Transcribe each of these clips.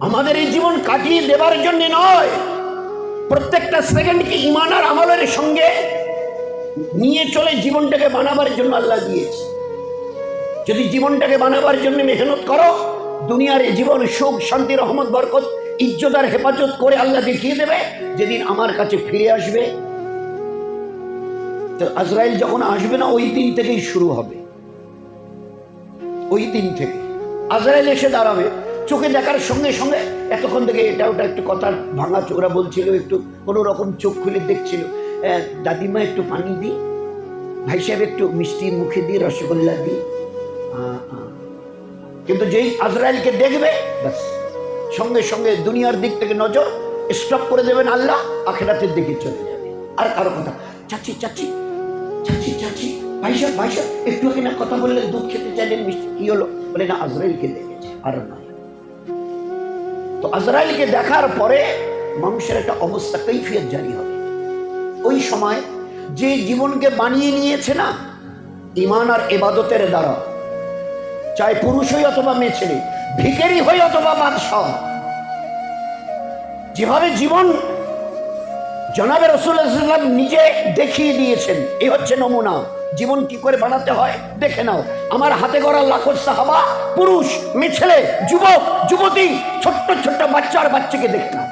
আমাদের এই জীবন কাটিয়ে দেবার জন্য নয়। প্রত্যেকটা সেকেন্ডকে ইমান আর আমলের সঙ্গে নিয়ে চলে জীবনটাকে বানাবার জন্য আল্লাহ দিয়েছে। যদি জীবনটাকে বানাবার জন্য মেহনত করো, দুনিয়ার এই জীবন সুখ, শান্তি, রহমত, বরকত, ইজ্জত আর হেফাজত করে আল্লাহ দেখিয়ে দেবে, যেদিন আমার কাছে ফিরে আসবে। তো আজরাইল যখন আসবে না, ওই দিন থেকেই শুরু হবে। ওই দিন থেকে। আজরাইল এসে দাঁড়াবে। চোখে দেখার সঙ্গে সঙ্গে এতক্ষণ থেকে এটা ওটা একটু কথা ভাঙা চোখরা বলছিল, একটু কোনো রকম চোখ খুলে দেখছিল। দাদিমা একটু পানি দিই, ভাই সাহেব একটু মিষ্টির মুখে দিয়ে রসগোল্লা দিই। কিন্তু যেই আজরাইলকে দেখবে, ব্যাস, সঙ্গে সঙ্গে দুনিয়ার দিক থেকে নজর স্টপ করে দেবেন আল্লাহ, আখেরাতের দিকে চলে যাবে। আর কারও কথা, চাচি চাচি চাচি চাচি, ভাই সাহেব একটু কথা বললেন, দুধ খেতে চাইলেন, মিষ্টি কি হলো? বলে, না, আজরাইলকে দেখেছে, আর নয়। তো আজরাইলকে দেখার পরে মানুষের একটা অবস্থা, কৈফিয়ত জারি হবে। ওই সময় যে জীবনকে বানিয়ে নিয়েছে না ইমান আর এবাদতের দ্বারা, চাই পুরুষ হই অথবা মেয়ে ছেলে ভিকেরি হই অথবা বাদশাহ, যেভাবে জীবন জনাবে রসুল্লাহাম নিজে দেখিয়ে দিয়েছেন এই হচ্ছে নমুনা। জীবন কি করে বানাতে হয় দেখে নাও। আমার হাতে গড়া লাখো সাহাবা, পুরুষ, মেয়ে, ছেলে, যুবক, যুবতী, ছোট্ট ছোট্ট বাচ্চা আর বাচ্চাকে দেখে নাও।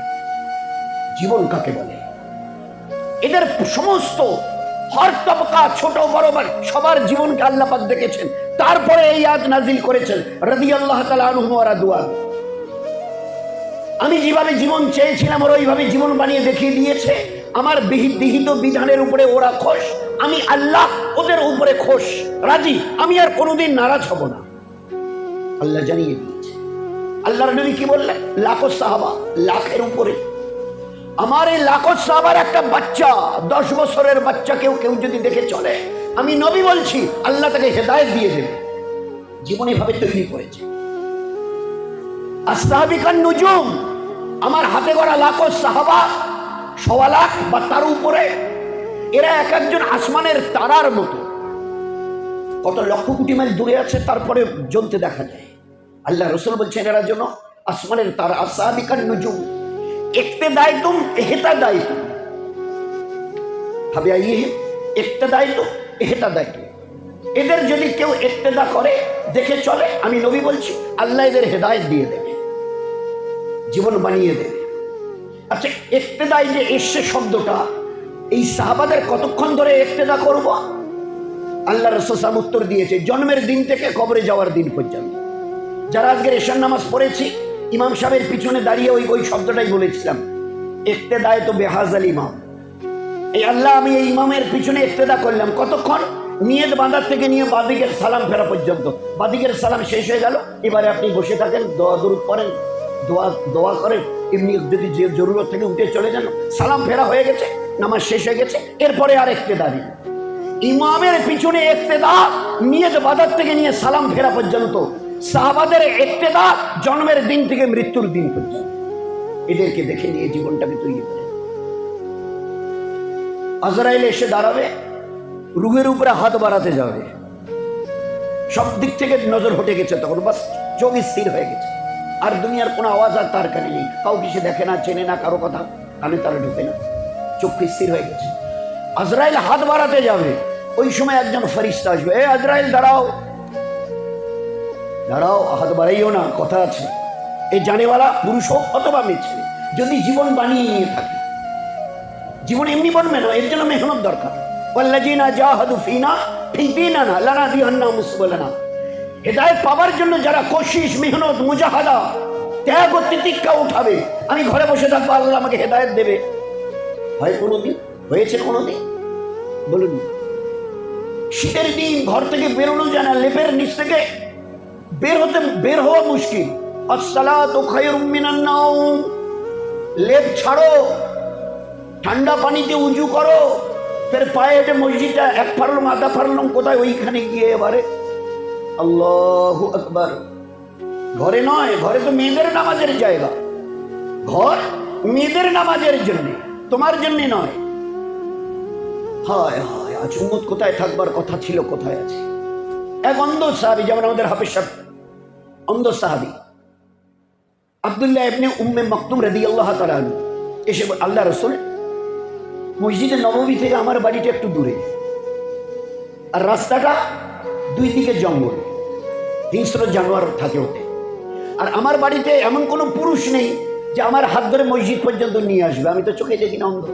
জীবন কাকে বলে? এদের সমস্ত হর তবকা ছোট বড় সবার জীবনকে আল্লাহ পাক দেখেছেন। তারপরে এই আজ নাজিল করেছেন রবি আল্লাহ তালা দুয়ার আমি যেভাবে জীবন চেয়েছিলাম, ওরা ওইভাবে জীবন বানিয়ে দেখিয়ে দিয়েছে। আমার বিহিত বিধানের উপরে ওরা খোশ। আমি আল্লাহ ওদের উপরে খোশ। রাজি? আমি আর কোনোদিন নারাজ হব না। আল্লাহ জানিয়ে দিয়েছে। আল্লাহর নবী কি বললেন? লাখো সাহাবা, লাখের উপরে। আমার এই লাখত সাহাবার একটা বাচ্চা, দশ বছরের বাচ্চা কেউ কেউ যদি দেখে চলে, আমি নবী বলছি, আল্লাহ তাকে হেদায়ত দিয়ে দেবে। জীবন এভাবে তৈরি করেছে। আর আস্তাহাবিকার নুজুম, আমার হাতে গড়া লাখো সাহাবা সওয়া লাখ বা তার উপরে, এরা এক একজন আসমানের তারার মতো। কত লক্ষ কোটি মাইল দূরে আছে, তারপরে জ্বলতে দেখা যায়। আল্লাহ রসুল বলছেন, এরা জন্য আসমানের তারা আসাবিকার নুজুম। একতে দায় তুম এহেতা দায় তুম ভাবে, আইয়ে একতে দায় তো এহেতা দায় তুম এদের যদি কেউ একতেদা করে, দেখে চলে, আমি নবী বলছি, আল্লাহ এদের হেদায়ত দিয়ে দেবে। জীবন বানিয়ে দেবে। আচ্ছা একতেদায় যে এসছে শব্দটা, এই সাহাবাদের কতক্ষণ ধরে একতেদা করব? আল্লাহ রসাম উত্তর দিয়েছে, জন্মের দিন থেকে কবরে যাওয়ার দিন পর্যন্ত। যারা আজকের এশার নামাজ পড়েছি, ইমাম সাহেবের পিছনে দাঁড়িয়ে ওই ওই শব্দটাই বলেছিলাম একতেদায় তো বেহাজ আল ইমাম। এই আল্লাহ, আমি এই ইমামের পিছনে একতেদা করলাম। কতক্ষণ? নিয়ত বাঁধার থেকে নিয়ে বাদিকের সালাম ফেরা পর্যন্ত। বাদিকের সালাম শেষ হয়ে গেল, এবারে আপনি বসে থাকেন, দোয়া দূর করেন দোয়া দোয়া করেন। এমনি যদি যে জরুরত থেকে উঠে চলে যান সালাম ফেরা হয়ে গেছে, নামাজ শেষ হয়ে গেছে, এরপরে আর একতেদা নেই। ইমামের পিছনে একতেদা নিয়ত বাঁধার থেকে নিয়ে সালাম ফেরা পর্যন্ত, সাহাবাদের একতেদা জন্মের দিন থেকে মৃত্যুর দিন পর্যন্ত। এদেরকে দেখে নিয়ে জীবনটাকে তৈরি করে। আজরাইল এসে দাঁড়াবে, রুহের উপরে হাত বাড়াতে যাবে। সব দিক থেকে নজর হটে গেছে তখন, বাস চোখ স্থির হয়ে গেছে। আর দুনিয়ার কোনো আওয়াজ আর তার কানে নেই। কাউকে সে দেখে না, চেনে না, কারও কথা কানে তারা ঢুকে না। চোখ স্থির হয়ে গেছে। আজরাইল হাত বাড়াতে যাবে। ওই সময় একজন ফরিস্তা আসবে। এ আজরাইল, দাঁড়াও। দাঁড়াও, হাত বাড়াইও না, কথা আছে। এই জানেওয়ালা, পুরুষ হোক অথবা মেয়ে, যদি জীবন বানিয়ে নিয়ে থাকে। জীবন এমনি বনবে না, এর জন্য মেহনত দরকার। ওয়াল্লাজিনা জাহাদু ফিনা ফিদিনা না লানা দিহান্না মুসবলানা হেদায়ত পাওয়ার জন্য যারা কোশিস মেহনত, মুজাহাদা, ত্যাগ ও তিতিক্ষা উঠাবে, আমি ঘরে বসে থাকব, আল্লাহ আমাকে হেদায়ত দেবে। হয় কোনোদিন? হয়েছে কোনোদিন? বলুন। শীতের দিন ঘর থেকে বেরোনো যায় না, লেপের নিচ থেকে বের হতে, বের হওয়া মুশকিল। লেপ ছাড়ো, ঠান্ডা পানিতে উজু করো, ফের পায়ে মসজিদটা, এক ফারলাম, আধা ফারলাম, কোথায় ওইখানে গিয়ে এবারে আল্লাহ আকবার। ঘরে নয়, ঘরে তো মেয়েদের নামাজের জায়গা। ঘর মেয়েদের নামাজের জন্য, তোমার জন্য নয়। হায় হায়, আজ উম্মত কোথায় থাকবার কথা ছিল, কোথায় আছে? এক অন্ধ সাহাবি, যেমন আমাদের হাফিজ সাহেব, অন্ধ সাহাবি, আবদুল্লাহ ইবনে উম্মে মকতুম রাদি আল্লাহ তালান এসে আল্লাহ রসুল, মসজিদে নবমী থেকে আমার বাড়িটা একটু দূরে। আর রাস্তাটা দুই দিকে জঙ্গল, হিংস্র জানোয়ার থাকে ওতে। আর আমার বাড়িতে এমন কোনো পুরুষ নেই যে আমার হাত ধরে মসজিদ পর্যন্ত নিয়ে আসবে। আমি তো চোখে দেখি না অন্ধ।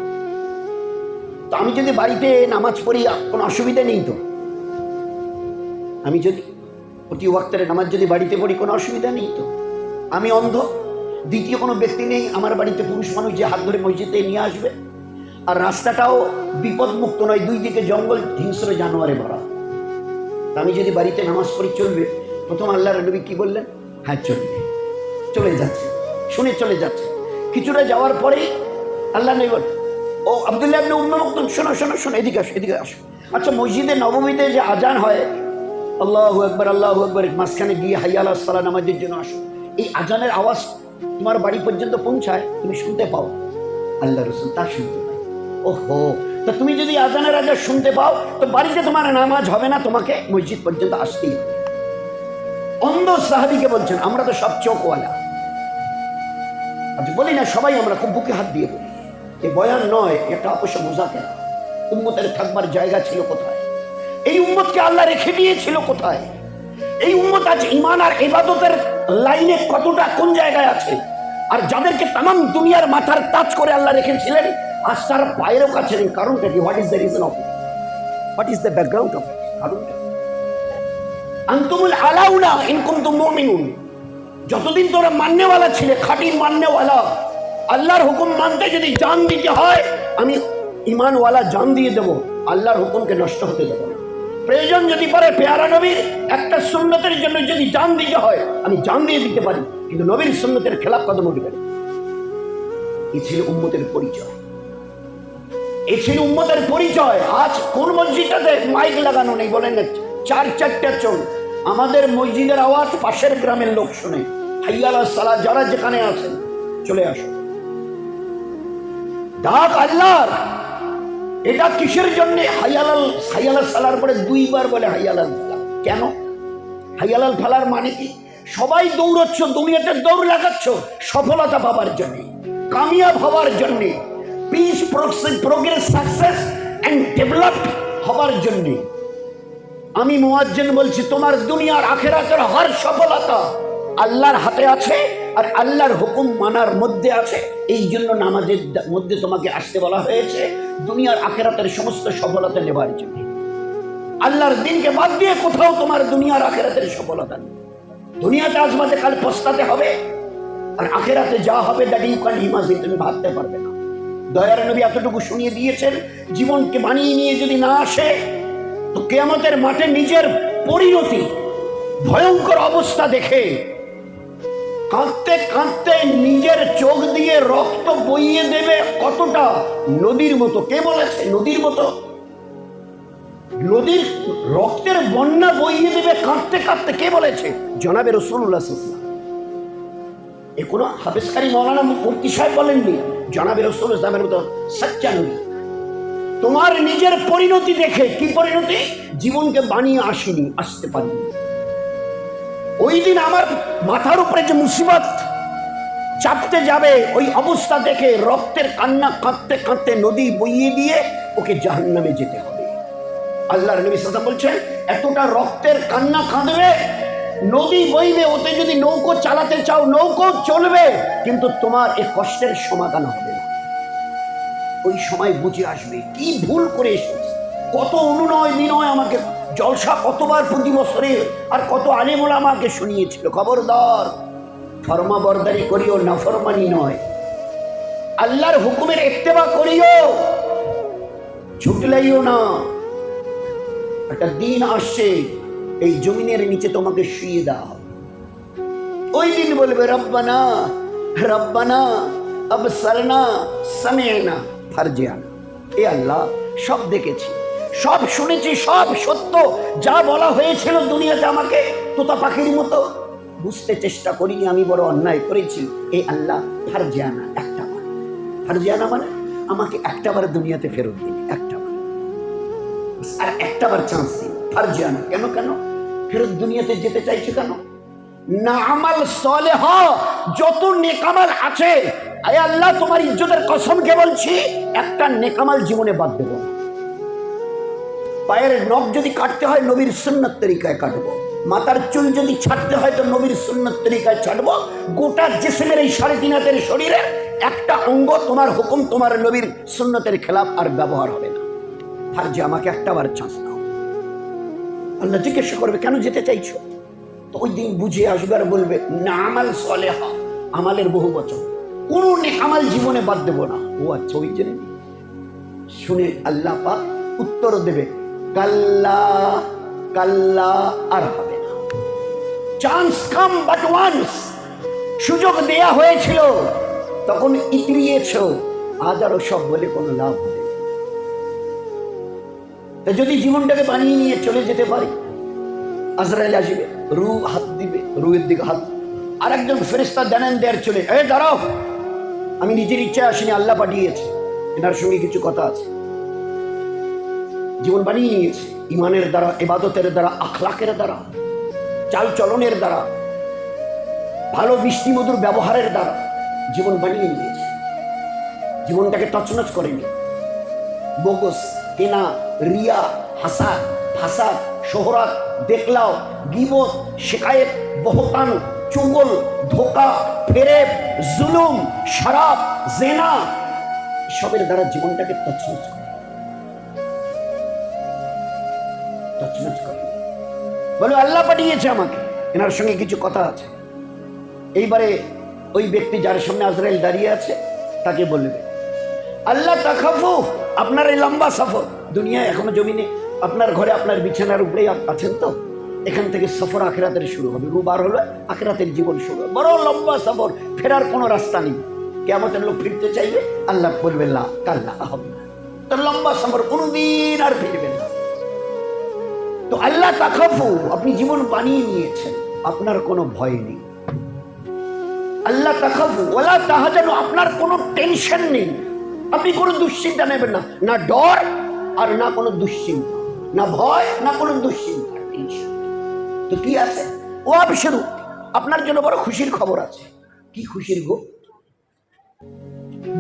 তো আমি যদি বাড়িতে নামাজ পড়ি, কোনো অসুবিধা নেই তো? আমি যদি প্রতি ওয়াক্তের নামাজ যদি বাড়িতে পড়ি, কোনো অসুবিধা নেই তো? আমি অন্ধ। দ্বিতীয় কোনো ব্যক্তি নেই আমার বাড়িতে পুরুষ মানুষ যে হাত ধরে মসজিদে নিয়ে আসবে। আর রাস্তাটাও বিপদমুক্ত নয়, দুই দিকে জঙ্গল, হিংস্র জানোয়ারে ভরা। আমি যদি বাড়িতে নামাজ পড়ি চলবে, প্রথম আল্লাহ নবী কি বললেন? হ্যাঁ চলবে। চলে যাচ্ছে। শুনে চলে যাচ্ছে। কিছুটা যাওয়ার পরেই আল্লাহ নবী বল ও আবদুল্লাহ আপনি উম্মে মকতুম শোনো শোনো শোনো, এদিকে আসো এদিকে আসো। আচ্ছা মসজিদে নবমীতে যে আজান হয়, আল্লাহ একবার আল্লাহ একবার মাঝখানে গিয়ে হাইয়া আল্লাহ সালা নামাজের জন্য আসো। এই আজানের আওয়াজ তোমার বাড়ি পর্যন্ত পৌঁছায়, তুমি শুনতে পাও। আল্লাহ রসুল তা শুনতে পাই ওহো! তো তুমি যদি আজানের আজান শুনতে পাও, তো বাড়িতে তোমার নামাজ হবে না, তোমাকে মসজিদ পর্যন্ত আসতেই হবে। অন্ধ সাহাবিকে বলছেন, আমরা তো সব চোখওয়ালা। আচ্ছা বলি না, সবাই আমরা খুব বুকে হাত দিয়ে বলি। এ বয়ান নয়, এটা অবশ্য বোঝাতে উম্মতের থাকবার জায়গা ছিল কোথায়? এই উম্মতকে আল্লাহ রেখে দিয়েছিল কোথায়? এই উম্মত আজ ইমান আর ইবাদতের লাইনে কতটা, কোন জায়গায় আছে? আর যাদেরকে তাম দুনিয়ার মাথার টাচ করে আল্লাহ রেখেছিলেন আজ তার পায়েরও কাছে নেই। কারণটা কি? What is the reason of what is the background of কারণটা? আন্তুমুল আলাউনা ইনকুম তুম মুমিনুন। যতদিন তোরা মান্যওয়ালা ছিলে খাঁটি মান্যওয়ালা, আল্লাহর হুকুম মানতে যদি জান দিতে হয়, আমি ইমানওয়ালা জান দিয়ে দেবো। আল্লাহর হুকুমকে নষ্ট হতে দেবো প্রয়োজন যদি পারে পেয়ারা নবীর একটা সুন্নতের জন্য যদি জান দিতে হয়, আমি জান দিয়ে দিতে পারি। কিন্তু নবীর সুন্নতের খেলাপ কদম উঠবে না। ছিল উম্মতের পরিচয়। এ উম্মতের পরিচয়। আজ কোন মসজিদটাতে মাইক লাগানো নেই বলেন চার চারটা চোখ। আমাদের মসজিদের আওয়াজ পাশের গ্রামের লোক শুনে। সালা যারা যেখানে আছেন, চলে আসো ডাক আল্লাহর। এটা কিসের জন্য? হাইয়ালাল হাইয়ালাল সালার পরে দুইবার বলে হাইয়ালাল ফালা। কেন? হাইয়ালাল ফালার মানে কি? সবাই দৌড়চ্ছ, দুনিয়াতে দৌড় লাগাচ্ছ, সফলতা পাবার জন্যে, কামিয়াব হওয়ার জন্য। Peace progress success and developed হবার জন্য। আমি মুয়াজ্জেন বলছি, তোমার দুনিয়ার আখেরাতের হর সফলতা আল্লাহর হাতে আছে আর আল্লাহর হুকুম মানার মধ্যে আছে। এই জন্য নামাজের মধ্যে তোমাকে আসতে বলা হয়েছে, দুনিয়ার আখেরাতের সমস্ত সফলতা নেবার জন্য। আল্লাহর দিনকে বাদ দিয়ে কোথাও তোমার দুনিয়ার আখেরাতের সফলতা নেই। দুনিয়াতে আসবাতে কাল পস্তাতে হবে, আর আখেরাতে যা হবে দ্যাট ইউ ক্যান ইমাজিন তুমি ভাবতে পারবে না। দয়ার নবী এতটুকু শুনিয়ে দিয়েছেন, জীবনকে বানিয়ে নিয়ে যদি না আসে, তো কেয়ামতের মাঠে নিজের পরিণতি, ভয়ঙ্কর অবস্থা দেখে কাঁদতে কাঁদতে নিজের চোখ দিয়ে রক্ত বইয়ে দেবে কতটা নদীর মতো। কে বলেছে নদীর মতো? নদীর রক্তের বন্যা বইয়ে দেবে কাঁদতে কাঁদতে কে বলেছে? জনাবে রসুল্লাহ এ কোনো হাফেজকারী মৌলানা মুফতি সাহেব বলেননি? জনাবে রসুল ইসলামের মতো সচ্চা নবী তোমার নিজের পরিণতি দেখে কি পরিণতি? জীবনকে বানিয়ে আসিনি, আসতে পারিনি। ওই দিন আমার মাথার উপরে যে মুসিবত চাপতে যাবে, ওই অবস্থা দেখে রক্তের কান্না কাঁদতে কাঁদতে নদী বইয়ে দিয়ে ওকে জাহান্নামে যেতে হবে। আল্লাহর নবী ওয়াসাল্লাম বলছেন, এতটা রক্তের কান্না কাঁদবে নদী বইবে, ওতে যদি নৌকো চালাতে চাও, নৌকো চলবে, কিন্তু তোমার এই কষ্টের সমাধান হবে না। ওই সময় বুঝে আসবে, কি ভুল করে এসেছে। কত অনুনয় বিনয় আমাকে, জলসা কতবার প্রতি বছরে, আর কত আলিমুল আমাকে শুনিয়েছিল। খবরদার ফরমা বরদারি করিও, নাফরমানি নয়। আল্লাহর হুকুমের ইত্তেবা করিও ছুটলাইও না। একটা দিন আসছে এই জমিনের নিচে তোমাকে শুয়ে হবে ওই দিন বলবে, রব্বানা রব্বানা আব সারনা সামেনা, ফারজিয়ানা। এ আল্লাহ, সব দেখেছি, সব শুনেছি, সব সত্য। যা বলা হয়েছিল দুনিয়াতে আমাকে তোতা পাখির মতো। বুঝতে চেষ্টা করিনি আমি, বড় অন্যায় করেছি। এ আল্লাহ, ফারজিয়ানা, একটা বার। ফারজিয়ানা মানে আমাকে একটা বার দুনিয়াতে ফেরত দিন, একটা বার। আর একটা বার চান্স দিন। ফারজিয়ানা, কেন কেন? ফেরত দুনিয়াতে যেতে চাইছো কেন? না আমাল সলেহ, যত নেকামাল আছে, আয় আল্লাহ, তোমার ইজ্জতের কসমকে বলছি, একটা নেকামাল জীবনে বাদ দেবো। না। পায়ের নখ যদি কাটতে হয়, নবীর সুন্নত তরিকায় কাটবো। মাথার চুল যদি ছাড়তে হয়, তো নবীর সুন্নত তরিকায় ছাড়বো। গোটা জেসেমের এই সাড়ে তিন হাতের শরীরে একটা অঙ্গ তোমার হুকুম, তোমার নবীর সুন্নতের খেলাফ আর ব্যবহার হবে না। আর যে আমাকে একটা বার চান্স দাও। আল্লাহ জিজ্ঞাসা করবে, কেন যেতে চাইছো? তো ওই দিন বুঝে আসবে আর বলবে, না আমাল সলেহা, আমালের বহু বচন। কোনো নেকামাল জীবনে বাদ দেবো না। ও আচ্ছা ওই জন্য শুনে আল্লাহ পাক উত্তর দেবে, কাল্লা কাল্লা আর হবে না। চান্স কাম বাট ওয়ান্স সুযোগ দেয়া হয়েছিল, তখন ইতরিয়েছ, আজ আরও সব বলে কোনো লাভ হবে যদি জীবনটাকে বানিয়ে নিয়ে চলে যেতে পারি, আজরাইল আসবে রু হাত দিবে রুয়ের দিকে হাত। আর একজন ফেরিস্তা দেনেন দেয়ার চলে এ দাঁড়াও, আমি নিজের ইচ্ছা আসিনি, আল্লাহ পাঠিয়েছে। এনার সঙ্গে কিছু কথা আছে। জীবন বানিয়ে নিয়েছে, ইমানের দ্বারা এবাদতের দ্বারা, আখলাকের দ্বারা, চাল চলনের দ্বারা, ভালো মিষ্টি মধুর ব্যবহারের দ্বারা জীবন বানিয়ে নিয়েছে। জীবনটাকে তছনছ করেনি। বগস, কেনা রিয়া হাসা ফাসা শোহরাত দেখলাও গিবত শেখায়েত বহতান, চুগল, ধোকা, ফেরেব, জুলুম, শারাব, জেনা, সবের দ্বারা জীবনটাকে তছনছ করে। তছনছ করে। বলে, আল্লাহ পাঠিয়েছে আমাকে। এনার সঙ্গে কিছু কথা আছে। এইবারে ওই ব্যক্তি যার সামনে আজরাইল দাঁড়িয়ে আছে, তাকে বলবে, আল্লাহ তাকাফু আপনার এই লম্বা সফর। দুনিয়া এখনও জমিনে আপনার ঘরে, আপনার বিছানার উপরেই আছেন তো? এখান থেকে সফর আখেরাতের শুরু হবে। রুবার হলো আখেরাতের জীবন শুরু। হবে বড় লম্বা সফর। ফেরার কোনো রাস্তা নেই। কেমতের লোক ফিরতে চাইবে, আল্লাহ বলবে না কাল্লা হবে না। তো লম্বা সফর কোনোদিন আর ফিরবেন না। তো আল্লাহ তাকাফু আপনি জীবন বানিয়ে নিয়েছেন। আপনার কোনো ভয় নেই। আল্লাহ তাকাফু ওলা তাহা যেন আপনার কোনো টেনশন নেই। আপনি কোনো দুশ্চিন্তা নেবেন না। না ডর আর না কোনো দুশ্চিন্তা, না ভয়, না কোনো দুশ্চিন্তা। তো কি আছে? ও আবশেরু আপনার জন্য বড় খুশির খবর আছে। কি খুশির গো?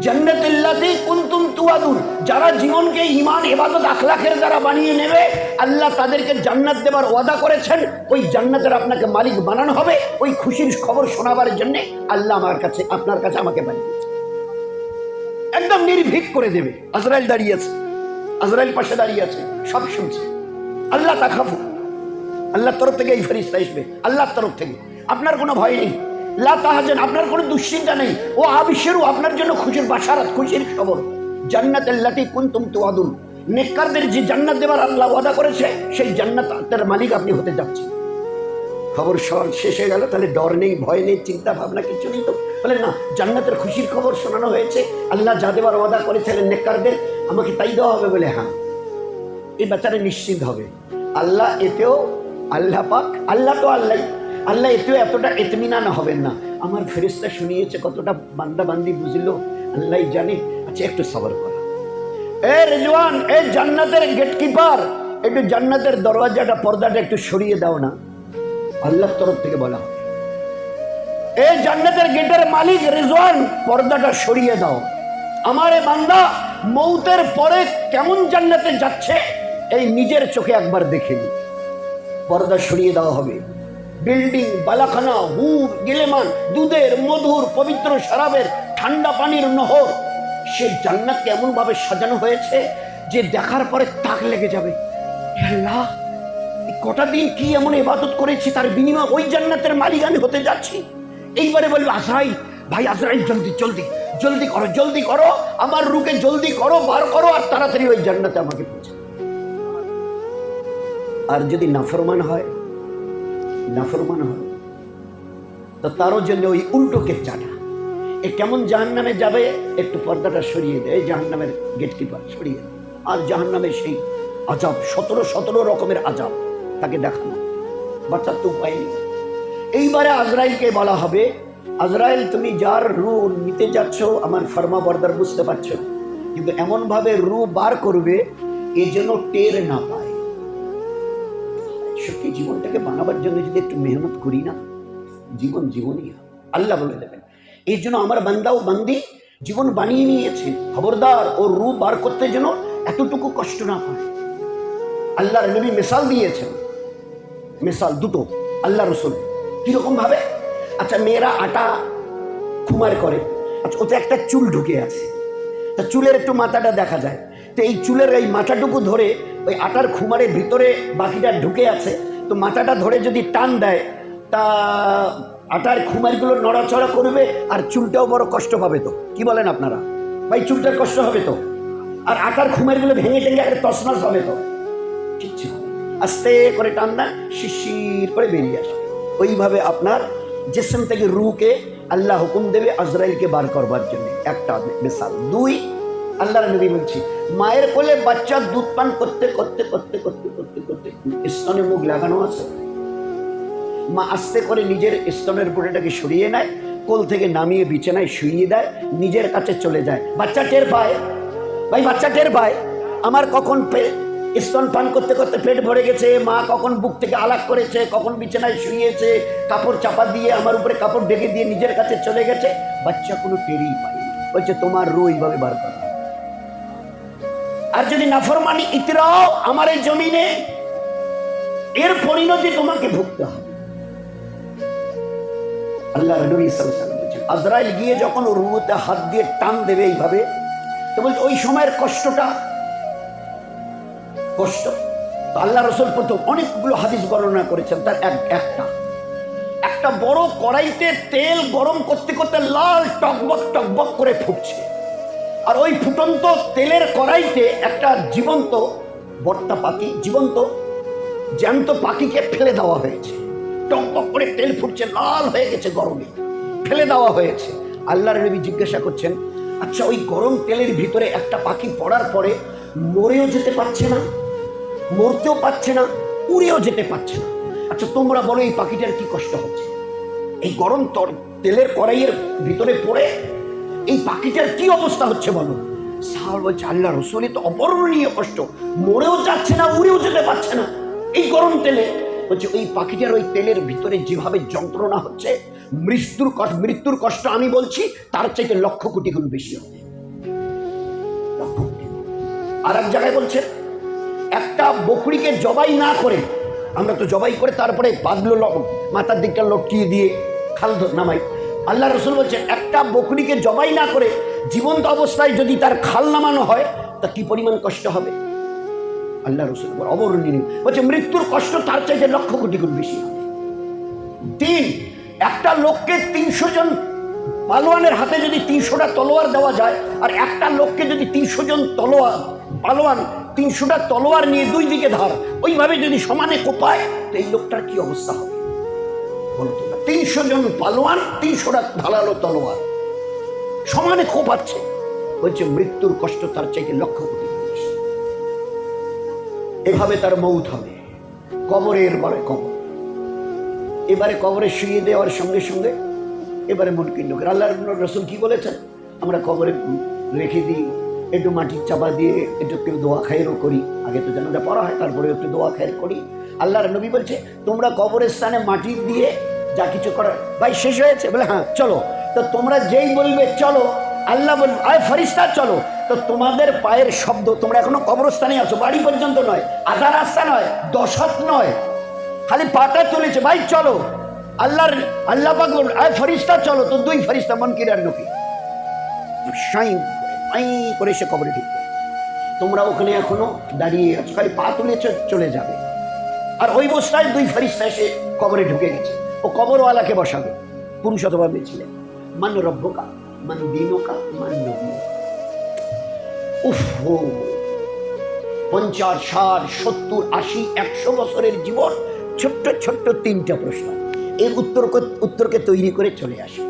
জান্নাতুল্লাতে কুনতুম তুয়াদুন যারা জীবনকে ঈমান, ইবাদত আখলাকের দ্বারা বানিয়ে নেবে, আল্লাহ তাদেরকে জান্নাত দেবার ওয়াদা করেছেন। ওই জান্নাতের আপনাকে মালিক বানানো হবে। ওই খুশির খবর শোনাবার জন্য আল্লাহ আমার কাছে, আপনার কাছে আমাকে বানিয়েছে একদম নির্ভীক করে দেবে। আজরাইল দাঁড়িয়ে আছে। আজরাইল পাশে দাঁড়িয়ে আছে, সব শুনছে। আল্লাহ তাকাফু। আল্লাহর তরফ থেকে এই ফেরিস্তা আসবে আল্লাহর তরফ থেকে। আপনার কোনো ভয় নেই। আপনার কোনো দুশ্চিন্তা নেই। ও আবিশ্বরু আপনার জন্য খুশির বাসারাত খুশির খবর। জান্নাত তুম তো আদুল নেককারদের যে জান্নাত দেবার আল্লাহ ওয়াদা করেছে, সেই জান্নাতের মালিক আপনি হতে যাচ্ছেন। খবর শেষ হয়ে গেল, তাহলে ডর নেই ভয় নেই, চিন্তা ভাবনা কিছু নেই তো। বলে, না, জান্নাতের খুশির খবর শোনানো হয়েছে। আল্লাহ যা দেবার ওয়াদা করেছিলেন নেককারদের আমাকে তাই দেওয়া হবে বলে হ্যাঁ। এই বেচারে নিশ্চিত হবে। আল্লাহ এতেও, আল্লাহ পাক, আল্লাহ তো আল্লাহ আল্লাহ এতেও এতটা এতমিনান হবেন না। আমার ফেরিস্তা শুনিয়েছে কতটা বান্দা বান্দি বুঝলো। আল্লাহ জানে। আচ্ছা একটু সবর করা। এ রেজওয়ান, এ জান্নাতের গেটকিপার একটু জান্নাতের দরওয়াজাটা, পর্দাটা একটু সরিয়ে দাও না। আল্লাহর তরফ থেকে বলা হবে। এই জান্নাতের গেটের মালিক রিজওয়ান পর্দাটা সরিয়ে দাও। আমার এ বান্দা, মৌতের পরে কেমন জান্নাতে যাচ্ছে, এই নিজের চোখে একবার দেখে নি। পর্দা সরিয়ে দেওয়া হবে। বিল্ডিং, বালাখানা হুর গিলেমান, দুধের, মধুর, পবিত্র শরাবের, ঠান্ডা পানির নহর, সে জান্নাতকে এমন ভাবে সাজানো হয়েছে যে দেখার পরে তাক লেগে যাবে। আল্লাহ! কটা দিন কি এমন ইবাদত করেছি, তার বিনিময় ওই জান্নাতের মালিক আমি হতে যাচ্ছি? এইবারে বলবে, আজরাইল, ভাই আজরাইল, জলদি জলদি জলদি করো জলদি করো, আমার রুকে জলদি করো, বার করো, আর তাড়াতাড়ি ওই জান্নাতে আমাকে পৌঁছে আর যদি নাফরমান হয় নাফরমান হয়, তো তারও জন্য ওই উল্টো কেচ্চাটা এ কেমন জাহান নামে যাবে, একটু পর্দাটা সরিয়ে দেয় জাহান নামের গেট কিপার সরিয়ে আর জাহান নামে সেই আজাব, সতেরো সতেরো রকমের আজাব। তাকে দেখানো বাচ্চার তো উপায় নেই এইবারে আজরাইলকে বলা হবে, আজরাইল তুমি যার রু নিতে যাচ্ছ, আমার ফার্মা বর্দার বুঝতে পারছ। কিন্তু এমনভাবে রু বার করবে, এ যেন টের না পায়। সত্যি জীবনটাকে বানাবার জন্য যদি একটু মেহনত করি না, জীবন জীবনই। আল্লাহ বলে দেবেন এই জন্য আমার বান্দা ও বান্দি, জীবন বানিয়ে নিয়েছে। খবরদার ও রু বার করতে যেন এতটুকু কষ্ট না পায় আল্লাহর নবী মিসাল দিয়েছেন মিসাল দুটো, আল্লাহ রসুল। কীরকম ভাবে? আচ্ছা মেয়েরা আটা খুমার করে। আচ্ছা ওতে একটা চুল ঢুকে আছে। তা চুলের একটু মাথাটা দেখা যায়। তো এই চুলের এই মাথাটুকু ধরে ওই আটার খুমারের ভিতরে বাকিটা ঢুকে আছে। তো মাথাটা ধরে যদি টান দেয়, তা আটার খুমারগুলো নড়াচড়া করবে আর চুলটাও বড় কষ্ট পাবে তো। কি বলেন আপনারা? ভাই, চুলটার কষ্ট হবে তো? আর আটার খুমারগুলো ভেঙে টেঙে একটা তসমাস হবে তো। কিচ্ছু। আস্তে করে টান না শিশির করে বেরিয়ে আসবে ওইভাবে আপনার জেসম থেকে রুকে আল্লাহ হুকুম দেবে আজরাইলকে বার করবার জন্য। একটা মিসাল। দুই, আল্লাহর নবী বলছি, মায়ের কোলে বাচ্চা দুধ পান করতে করতে করতে করতে করতে করতে স্তনে মুখ লাগানো আছে। মা আস্তে করে নিজের স্তনের বুড়েটাকে সরিয়ে নেয়, কোল থেকে নামিয়ে বিছানায় শুইয়ে দেয়, নিজের কাছে চলে যায়। বাচ্চা টের পায়? ভাই, বাচ্চা টের পায়? আমার কখন স্তন পান করতে করতে পেট ভরে গেছে। মা কখন বুক থেকে আলাপ করেছে, কখন বিছানায় শুয়েছে, কাপড় চাপা দিয়ে আমার উপরে কাপড় ডেকে দিয়ে নিজের কাছে চলে গেছে। বাচ্চা কোনো টেরই পায়নি। বলছে, তোমার রু এইভাবে বার করা। আর যদি নাফরমানি ইতরাও আমার এই জমিনে, এর পরিণতি তোমাকে ভুগতে হবে। আল্লাহ আজরাইল গিয়ে যখন রুতে হাত দিয়ে টান দেবে এইভাবে, তো বলছে, ওই সময়ের কষ্টটা কষ্ট। আল্লাহ রসুল প্রথম অনেকগুলো হাদিস বর্ণনা করেছেন, তার এক, একটা। একটা বড় কড়াইতে তেল গরম করতে করতে লাল টকবক টকবক করে ফুটছে। আর ওই ফুটন্ত তেলের কড়াইতে একটা জীবন্ত বট্টা পাখি, জীবন্ত জ্যান্ত পাখিকে ফেলে দেওয়া হয়েছে। টকবক করে তেল ফুটছে, লাল হয়ে গেছে গরমে। ফেলে দেওয়া হয়েছে। আল্লাহর নবী জিজ্ঞাসা করছেন আচ্ছা ওই গরম তেলের ভিতরে একটা পাখি পড়ার পরে মরেও যেতে পারছে না? মরতেও পারছে না, উড়েও যেতে পারছে না। আচ্ছা তোমরা বলো এই পাখিটার কি কষ্ট হচ্ছে? এই গরম তর- তেলের কড়াইয়ের ভিতরে পড়ে এই পাখিটার কি অবস্থা হচ্ছে বলো? সাল বলছে আল্লাহ রসুলি তো অপরণীয় কষ্ট। মরেও যাচ্ছে না, উড়েও যেতে পারছে না। এই গরম তেলে বলছে, ওই পাখিটার ওই তেলের ভিতরে যেভাবে যন্ত্রণা হচ্ছে, মৃত্যুর মৃত্যুর কষ্ট আমি বলছি, তার চাইতে লক্ষ কোটি গুণ বেশি হবে। আর এক জায়গায় বলছে একটা বকরিকে জবাই না করে, আমরা তো জবাই করে তারপরে বাঁধলো ল- মাথার দিকটা লটকিয়ে দিয়ে খাল নামাই। আল্লাহ রসুল বলছে একটা বকরিকে জবাই না করে জীবন্ত অবস্থায় যদি তার খাল নামানো হয়, তা কি পরিমাণ কষ্ট হবে? আল্লাহ রসুল অবর্ণনীয় বলছে, মৃত্যুর কষ্ট তার চাইতে লক্ষ কোটি গুণ বেশি তিন, একটা লোককে তিনশো জন পালোয়ানের হাতে যদি তিনশোটা তলোয়ার দেওয়া যায়, আর একটা লোককে যদি তিনশো জন তলোয়ার পালোয়ান তিনশোটা তলোয়ার নিয়ে দুই দিকে ধার। ওইভাবে যদি সমানে কোপায়, তো এই লোকটার কি অবস্থা হবে? বলো তো। তিনশো জন পালোয়ান, তিনশোটা ধারালো তলোয়ার। সমানে কোপাচ্ছে। বলছে, মৃত্যুর কষ্ট তার চাইতে লক্ষ কোটি এভাবে তার মৌত হবে। কবরের পরে কবর। এবারে কবরে শুয়ে দেওয়ার সঙ্গে সঙ্গে এবারে মুনকিন লোকের আল্লাহর রসুল কি বলেছেন? আমরা কবরে রেখে দিই। একটু মাটির চাপা দিয়ে একটু একটু দোয়া খায়েরও করি। আগে তো জানাটা পড়া হয় তারপরে একটু দোয়া খায়ের করি। আল্লাহর নবী বলছে, তোমরা কবরের স্থানে মাটি দিয়ে যা কিছু করার ভাই, শেষ হয়েছে? বলে হ্যাঁ চলো। তো তোমরা যেই বলবে, চলো। আল্লাহ বল আয় ফরিস্তা চলো। তো তোমাদের পায়ের শব্দ, তোমরা এখনও কবরস্থানে আছো? বাড়ি পর্যন্ত নয়, আধা রাস্তা নয় দশত নয়। খালি পাটা তুলেছে। ভাই, চলো। আল্লাহর, আল্লাহ পাক আয় ফরিস্তা চলো। তো দুই ফরিস্তা মনকিরার নকি সাই আই করে সে কবরে ঢুকবে। তোমরা ওখানে এখনও দাঁড়িয়ে আছো, খালি পা তুলেছ চলে যাবে। আর ওই বস্তায় দুই ফরিস্তা এসে কবরে ঢুকে গেছে। ও কবরওয়ালাকে বসাবে পুরুষ অথবা ছিলেন মান রব্বকা, মান দিনকা, মান উফ পঞ্চাশ, ষাট, সত্তর, আশি, একশো বছরের জীবন ছোট্ট ছোট্ট তিনটা প্রশ্ন। এর উত্তর উত্তরকে তৈরি করে চলে আসে।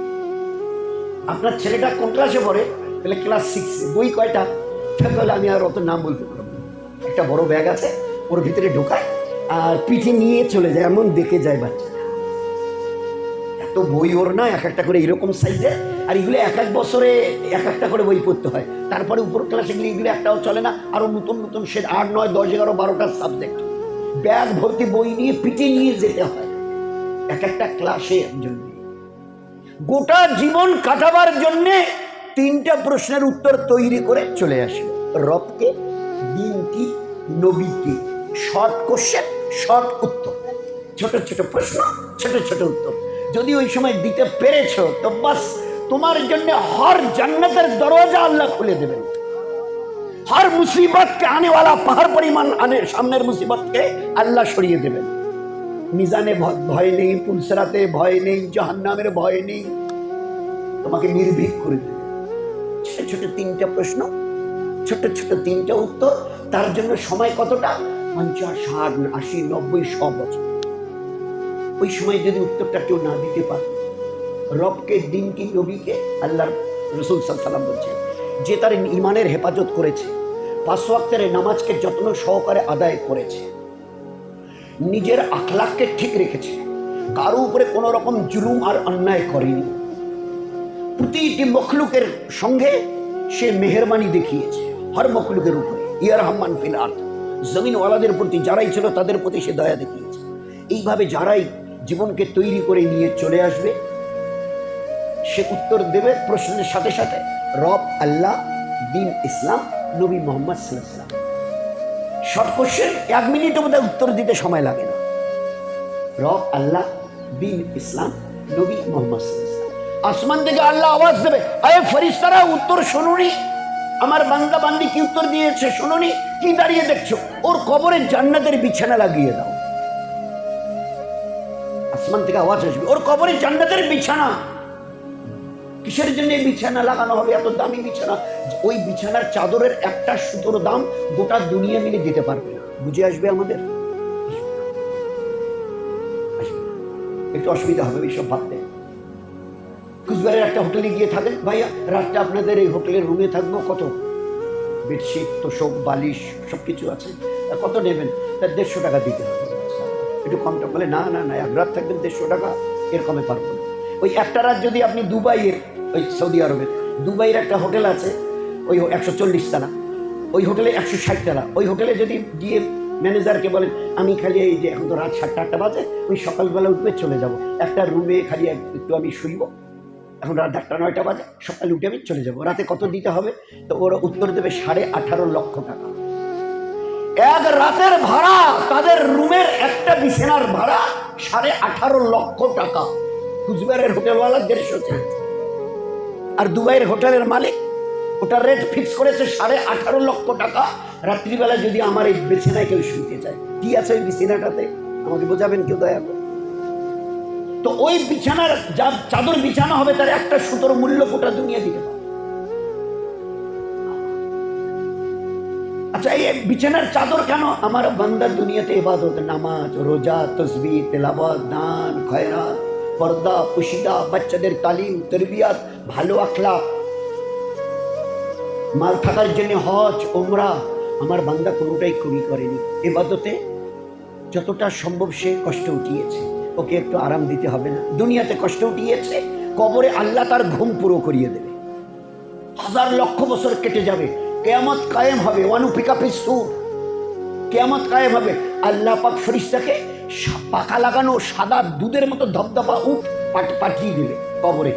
আপনার ছেলেটা কোন ক্লাসে পড়ে? তাহলে ক্লাস সিক্স বই কয়টা? তাহলে আমি আর অত নাম বলতে পারব একটা বড় ব্যাগ আছে, ওর ভিতরে ঢোকায় আর পিঠে নিয়ে চলে যায়, এমন দেখে যায় বাচ্চা এত বই ওর না, এক একটা করে এরকম সাইজে আর এগুলো এক এক বছরে এক একটা করে বই পড়তে হয়। তারপরে উপর ক্লাসে গেলে এগুলো একটাও চলে না আরও নতুন নতুন সে আট, নয়, দশ, এগারো, বারোটা সাবজেক্ট ব্যাগ ভর্তি বই নিয়ে পিঠে নিয়ে যেতে হয়। এক একটা ক্লাসে একজন। গোটা জীবন কাটাবার জন্যে তিনটা প্রশ্নের উত্তর তৈরি করে চলে আসে রবকে দিনটি নবীকে। শর্ট কোশ্চেন, শর্ট উত্তর। ছোট ছোট প্রশ্ন, ছোট ছোট উত্তর। যদি ওই সময় দিতে পেরেছ, তো বাস তোমার জন্য হর জান্নাতের দরজা আল্লাহ খুলে দেবেন। হর মুসিবতকে আনেওয়ালা, পাহাড় পরিমাণ আনে, সামনের মুসিবতকে আল্লাহ সরিয়ে দেবেন। মিজানে ভয় নেই, পুলসরাতে ভয় নেই, জাহান্নামের ভয় নেই। তোমাকে নির্ভীক করে দেবে। ছোট ছোট তিনটা প্রশ্ন, ছোট ছোট তিনটা উত্তর, তার জন্য সময় কতটা? পঞ্চাশ, ষাট, আশি, নব্বই শ বছর ওই সময় যদি উত্তরটা কেউ না দিতে পারে, রবকে দিন কি নবীকে আল্লাহ রসুল সাল্লাম বলছেন, যে তার ইমানের হেফাজত করেছে, পাঁচ ওয়াক্তের নামাজকে যত্ন সহকারে আদায় করেছে, নিজের আখলাককে ঠিক রেখেছে, কারও উপরে কোনো রকম জুলুম আর অন্যায় করেনি। প্রতিটি মখলুকের সঙ্গে সে মেহরবানি দেখিয়েছে, হর মখলুকের উপরে। ইয়ার রহমান ফিল আর্থ জমিনওয়ালাদের প্রতি যারাই ছিল, তাদের প্রতি সে দয়া দেখিয়েছে। এইভাবে যারাই জীবনকে তৈরি করে নিয়ে চলে আসবে, সে উত্তর দেবে প্রশ্নের সাথে সাথে, রব আল্লাহ দিন ইসলাম, নবী মোহাম্মদ সাল্লাম শর্ট কোশ্চেন, এক মিনিটও বোধহয় উত্তর দিতে সময় লাগে না। রব আল্লাহ দিন ইসলাম, নবী মোহাম্মদ ওয়াসাল্লাম। আসমান থেকে আল্লাহ আওয়াজ দেবে। আরে ফরিস্তারা উত্তর শুনুনি। আমার বান্দা বান্দি কি উত্তর দিয়েছে শুনুনি? কি দাঁড়িয়ে দেখছ? ওর কবরে জান্নাতের বিছানা লাগিয়ে দাও। আসমান থেকে আওয়াজ আসবে। ওর কবরে জান্নাতের বিছানা। কিসের জন্য বিছানা লাগানো হবে? এত দামি বিছানা। ওই বিছানার চাদরের একটা সুতোর দাম গোটা দুনিয়া মিলে দিতে পারবে না। বুঝে আসবে আমাদের? একটু অসুবিধা হবে, এইসব ভাবতে। কুচবিহারের একটা হোটেলে গিয়ে থাকেন। ভাইয়া, রাতটা আপনাদের এই হোটেলের রুমে থাকব কত? বেডশিট, তোষক, বালিশ সব কিছু আছে কত নেবেন? তা দেড়শো টাকা দিতে হবে। একটু কমটা বলে, না না না, এক রাত থাকবেন দেড়শো টাকা এর কমে পারব না। ওই একটা রাত যদি আপনি দুবাইয়ের, ওই সৌদি আরবের, দুবাইয়ের একটা হোটেল আছে, ওই একশো চল্লিশ তালা, ওই হোটেলে একশো ষাট তালা, ওই হোটেলে যদি গিয়ে ম্যানেজারকে বলেন, আমি খালি এই যে এখন তো রাত সাতটা আটটা বাজে ওই সকালবেলা উঠবে চলে যাব। একটা রুমে খালি একটু আমি শুইব। এখন রাত আটটা, নয়টা বাজে, সকালে উঠে আমি চলে যাব। রাতে কত দিতে হবে? তো ওরা উত্তর দেবে সাড়ে আঠারো লক্ষ টাকা। এক রাতের ভাড়া, তাদের রুমের একটা বিছানার ভাড়া সাড়ে আঠারো লক্ষ টাকা। কুচবিহারের হোটেলওয়ালা দেড়শো চেয়েছে আর দুবাইয়ের হোটেলের মালিক, ওটার রেট ফিক্স করেছে সাড়ে আঠারো লক্ষ টাকা। রাত্রিবেলা যদি আমার এই বিছানায় কেউ শুনতে চায়। কি আছে ওই বিছানাটাতে? আমাকে বোঝাবেন কেউ দয়া করে? তো ওই বিছানার যা চাদর বিছানা হবে, তার একটা সুতোর মূল্য গোটা দুনিয়া দিতে পারে আচ্ছা এই বিছানার চাদর কেন? আমার বান্দার দুনিয়াতে ইবাদত, নামাজ, রোজা তসবি তেলাবাদ দান, খয়রাত, পর্দা, পুশিদা, বাচ্চাদের তালিম, তরবিয়াত, ভালো আখলা মাল থাকার জন্য হজ ওমরা আমার বান্দা কোনোটাই কমি করেনি। এবাদতে যতটা সম্ভব সে কষ্ট উঠিয়েছে। ওকে একটু আরাম দিতে হবে না। দুনিয়াতে কষ্ট উঠিয়েছে, কবরে আল্লাহ তার ঘুম পুরো করিয়ে দেবে। হাজার লক্ষ বছর কেটে যাবে, কেয়ামত কায়েম হবে, ওয়ানু অনুপিকাপি সুর। কেয়ামত কায়েম হবে, আল্লাহ পাক ফরিস্তাকে পাকা লাগানো সাদা দুধের মতো ধবধবা উঠ পাঠ- পাঠিয়ে দেবে কবরে।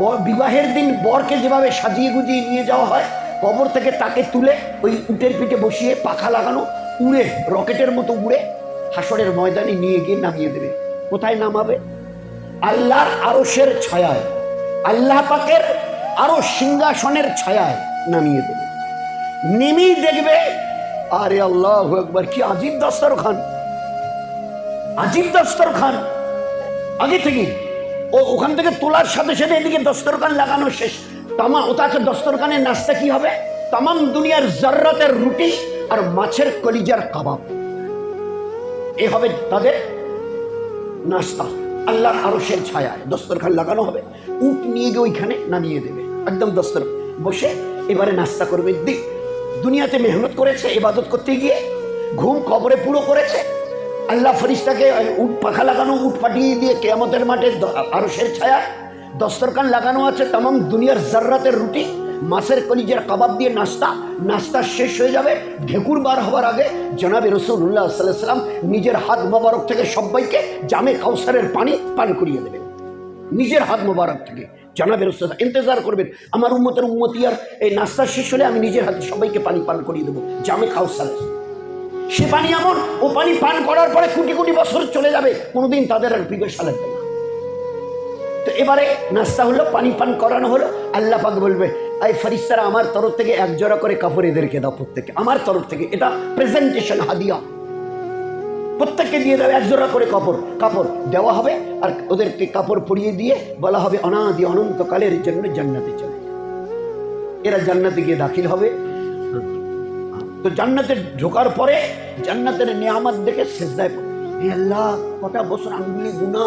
বর- বিবাহের দিন বরকে যেভাবে সাজিয়ে গুজিয়ে নিয়ে যাওয়া হয়, কবর থেকে তাকে তুলে ওই উটের পিঠে বসিয়ে পাখা লাগানো, উড়ে, রকেটের মতো উড়ে হাসরের ময়দানে নিয়ে গিয়ে নামিয়ে দেবে। কোথায় নামাবে? আল্লাহর আরশের ছায়ায়, আল্লাহ পাকের আরও সিংহাসনের ছায়ায় নামিয়ে দেবে। নেমেই দেখবে, আরে আল্লাহ একবার কি আজিব দস্তরখান আজিব দস্তরখান আগে থেকে ও ওখান থেকে তোলার সাথে সাথে এদিকে দস্তরখান লাগানো শেষ। তামা ওটাকে দস্তরখানের নাস্তা কি হবে? তামাম দুনিয়ার জার্রাতের রুটি আর মাছের কলিজার কাবাব। এ হবে তাদের নাস্তা। আল্লাহর আরশের ছায়ায় দস্তরখান লাগানো হবে। উট নিয়ে গিয়ে ওইখানে নামিয়ে দেবে। একদম দস্তর। বসে এবারে নাস্তা করবে। দিক দুনিয়াতে মেহনত করেছে, ইবাদত করতে গিয়ে ঘুম কবরে পুরো করেছে। আল্লাহ ফরিস্তাকে উট পাখা লাগানো, উট পাঠিয়ে দিয়ে কেয়ামতের মাঠে আরশের ছায়া দস্তরখান লাগানো আছে। তামাম দুনিয়ার জার্রাতের রুটি মাছের কলিজের কাবাব দিয়ে নাস্তা নাস্তা শেষ হয়ে যাবে। ঢেকুর বার হবার আগে জনাবে রসুল্লাহ সাল্লাম নিজের হাত মোবারক থেকে সবাইকে জামে কাউসারের পানি পান করিয়ে দেবেন। নিজের হাত মোবারক থেকে। জানাবের ওস্তাদ ইন্তজার করবেন, আমার উম্মতের উম্মতি আর এই নাস্তা শেষ হলে আমি নিজের হাতে সবাইকে পানি পান করিয়ে দেবো, জামে সালে সে পানি এমন, ও পানি পান করার পরে কোটি কোটি বছর চলে যাবে, কোনোদিন তাদের আর পিপাসা লাগবে না। তো এবারে নাস্তা হলো, পানি পান করানো হলো, আল্লাহ পাক বলবে এই ফারিস্তারা আমার তরফ থেকে এক জোড়া করে কাপড় এদেরকে দাও প্রত্যেকে আমার তরফ থেকে, এটা প্রেজেন্টেশন হাদিয়া। প্রত্যেককে দিয়ে দেবে এক জোড়া করে কাপড় কাপড় দেওয়া হবে, আর ওদেরকে কাপড় পরিয়ে দিয়ে বলা হবে, অনাদি অনন্তকালের জন্য জান্নাতে চলে। এরা জান্নাতে গিয়ে দাখিল হবে। তো জান্নাতে ঢোকার পরে জান্নাতের নিয়ামত দেখে শেষদায় পড়ে আল্লাহ, কটা বছর আঙ্গুলি গুণা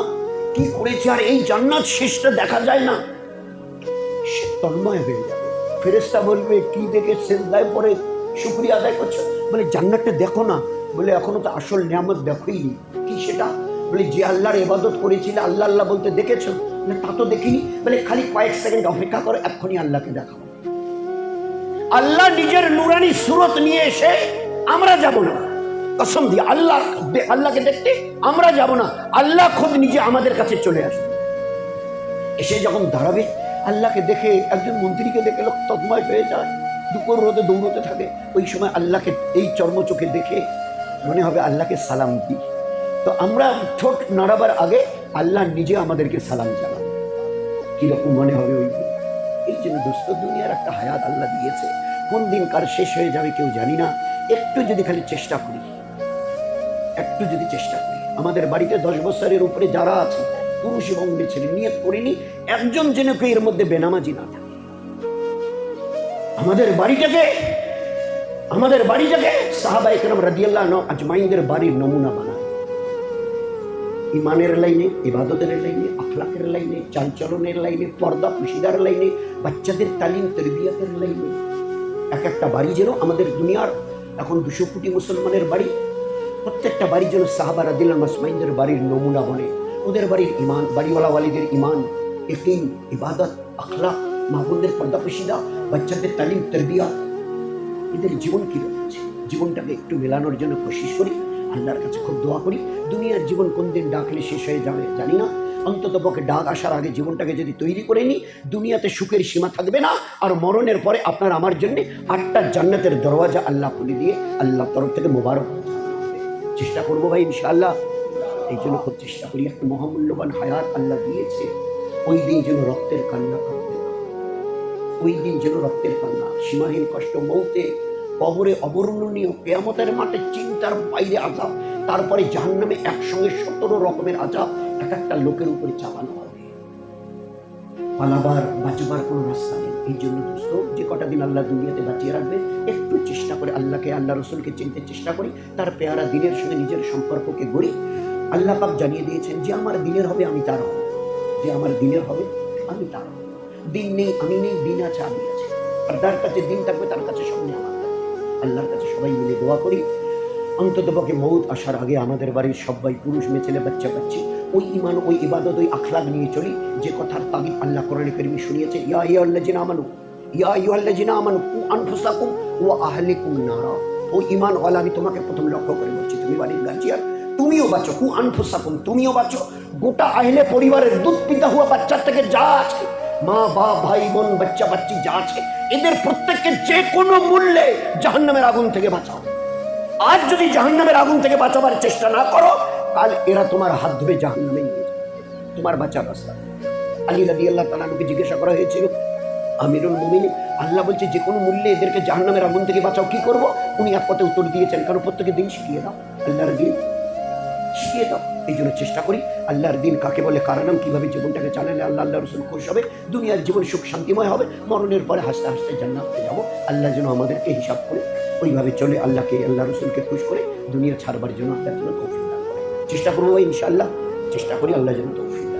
কি করেছে আর এই জান্নাত শেষটা দেখা যায় না? সে তন্ময় হয়ে যাবে। ফেরেস্তা বলবে, কি দেখে শেষদায় পরে শুক্রিয়া আদায় করছ। বলে, জান্নাতটা দেখো না। বলে, এখনও তো আসল নিয়ামত দেখোই কি সেটা? বলে, যে আল্লাহর এবাদত করেছিলে, আল্লাহ আল্লাহ বলতে দেখেছ? বলে তা তো দেখিনি। বলে, খালি কয়েক সেকেন্ড অপেক্ষা করো, এক্ষুনি আল্লাহকে দেখাও আল্লাহ নিজের নুরানি সুরত নিয়ে এসে আমরা যাব না। কসম দিয়ে আল্লাহ আল্লাহকে দেখতে আমরা যাব না। আল্লাহ খুদ নিজে আমাদের কাছে চলে আসবে। এসে যখন দাঁড়াবে, আল্লাহকে দেখে একজন মন্ত্রীকে দেখে লোক তৎময় হয়ে যায়। দুপুর রোদে দৌড়তে থাকে। ওই সময় আল্লাহকে এই চর্ম চোখে দেখে মনে হবে আল্লাহকে সালাম দিই। তো আমরা ঠোঁট নাড়াবার আগে আল্লাহ নিজে আমাদেরকে সালাম জানাবে কীরকম মনে হবে ওই এই জন্য দুস্থ দুনিয়ার একটা হায়াত আল্লাহ দিয়েছে। কোন দিন কার শেষ হয়ে যাবে কেউ জানি না। একটু যদি খালি চেষ্টা করি। একটু যদি চেষ্টা করি। আমাদের বাড়িতে দশ বছরের উপরে যারা আছে, পুরুষ এবং ছেলে, নিয়ত করিনি, একজন যেন কেউ এর মধ্যে বেনামাজি না থাকে। আমাদের বাড়িটাকে আমাদের বাড়িটাকে সাহাবা একরাম রাদিয়াল্লাহ আজমাইনদের বাড়ির নমুনা বানায়। ইমানের লাইনে, ইবাদতের লাইনে, আখলাকের লাইনে, চালচলনের লাইনে, পর্দা পুশিদার লাইনে, বাচ্চাদের তালিম, তরবিয়তের লাইনে। এক একটা বাড়ি যেন আমাদের দুনিয়ার এখন দুশো কোটি মুসলমানের বাড়ি প্রত্যেকটা বাড়ির জন্য সাহাবা রাদিল্লা মাসমাইনদের বাড়ির নমুনা বলে। ওদের বাড়ির ইমান বাড়িওয়ালা ওয়ালিদের ইমান ইকিন ইবাদত আখলাক মাহবুবদের পর্দাপশিদা বাচ্চাদের তালিম, তরবিয়া। এদের জীবন কি রয়েছে? জীবনটাকে একটু মেলানোর জন্য কোশিশ করি, আল্লাহর কাছে খুব দোয়া করি। দুনিয়ার জীবন কোন দিন ডাকলে শেষ হয়ে যাবে জানি না। অন্তত পক্ষে ডাক আসার আগে জীবনটাকে যদি তৈরি করে নিই, দুনিয়াতে সুখের সীমা থাকবে না, আর মরণের পরে আপনার আমার জন্য আটটা জান্নাতের দরওয়াজা আল্লাহ খুলে দিয়ে আল্লাহ তরফ থেকে মোবারক। চেষ্টা করব ভাই, ইনশাআল্লাহ। এই জন্য খুব চেষ্টা করি, একটা মহামূল্যবান হায়াত আল্লাহ দিয়েছে। ওই দিন যেন রক্তের কান্না করতে না ওই দিন যেন রক্তের কান্না, সীমাহীন কষ্ট, মৌতে, কবরে অবর্ণনীয়, কেয়ামতের মাঠে চিন্তার বাইরে আজাব, তারপরে জাহান্নামে একসঙ্গে সতেরো রকমের আজাব, এক একটা লোকের উপরে চাপানো হবে। পালাবার, বাঁচবার কোনো রাস্তা নেই। এই জন্য দোস্ত যে কটা দিন আল্লাহ দুনিয়াতে বাঁচিয়ে রাখবে, একটু চেষ্টা করে আল্লাহকে, আল্লাহ রসুলকে চিনতে চেষ্টা করি, তার পেয়ারা দিনের সঙ্গে নিজের সম্পর্ককে গড়ি। আল্লাহ পাক জানিয়ে দিয়েছেন যে আমার দিনের হবে, আমি তার হব। যে আমার দিনের হবে, আমি তার হব। দিন নেই, আমি নেই, দিন আছে, আমি আছে। আর যার কাছে দিন থাকবে, তার কাছে সব নেই, আমার আল্লাহর কাছে সবাই মিলে দোয়া করি। অন্তত পক্ষে মৌত আসার আগে আমাদের বাড়ির সবাই পুরুষ, মেয়ে, ছেলে, বাচ্চা, বাচ্চি ওই ইমান ওই ইবাদত, ওই আখলাগ নিয়ে চলি। যে কথার তাগিদ আল্লাহ কোরআনে করিমি শুনিয়েছে, ইয়া ইয়া আল্লাহ জিনা আমানু, ইয়া ইয়া আল্লাহ জিনা আমানু, কু আনফুসাকুম ও আহলিকুম নারা। ও ইমান ওয়ালা, আমি তোমাকে প্রথম লক্ষ্য করে বলছি, তুমি বাড়ির গার্জিয়ান, তুমিও বাঁচো, কু আনফুসাকুম, তুমিও বাঁচো। গোটা আহলে পরিবারের দুধ পিতা হওয়া বাচ্চার থেকে যা আছে, মা বাপ ভাই, বোন, বাচ্চা, বাচ্চি যা আছে, এদের প্রত্যেককে যে কোনো মূল্যে জাহান্নামের আগুন থেকে বাঁচাও। আজ যদি জাহান্নামের আগুন থেকে বাঁচাবার চেষ্টা না করো কাল এরা তোমার হাত ধরে জাহান্নামে নিয়ে যাবে। তোমার বাঁচার রাস্তা। আলী রাদি আল্লাহ তালাকে জিজ্ঞাসা করা হয়েছিল, আমিরুল মুমিন আল্লাহ বলছে যে কোনো মূল্যে এদেরকে জাহান্নামের আগুন থেকে বাঁচাও, কি করব? উনি এক পথে উত্তর দিয়েছেন, কারণ প্রত্যেকের দিন শিখিয়ে দাও, আল্লাহর দিন শিখিয়ে দাও। এই জন্য চেষ্টা করি, আল্লাহর দিন কাকে বলে, কার নাম, কীভাবে জীবনটাকে চালালে আল্লাহ আল্লাহ রসুল খুশ হবে, দুনিয়ার জীবন সুখ শান্তিময় হবে, মরণের পরে হাসতে হাসতে জান্নাতে যাব। আল্লাহ যেন আমাদেরকে হিসাব করে, ওইভাবে চলে আল্লাহকে আল্লাহ রসুলকে খুশ করে দুনিয়া ছাড়বার জন্য আল্লাহ যেন চেষ্টা করব ইনশাল্লাহ চেষ্টা করি আল্লাহ যেন তৌফিক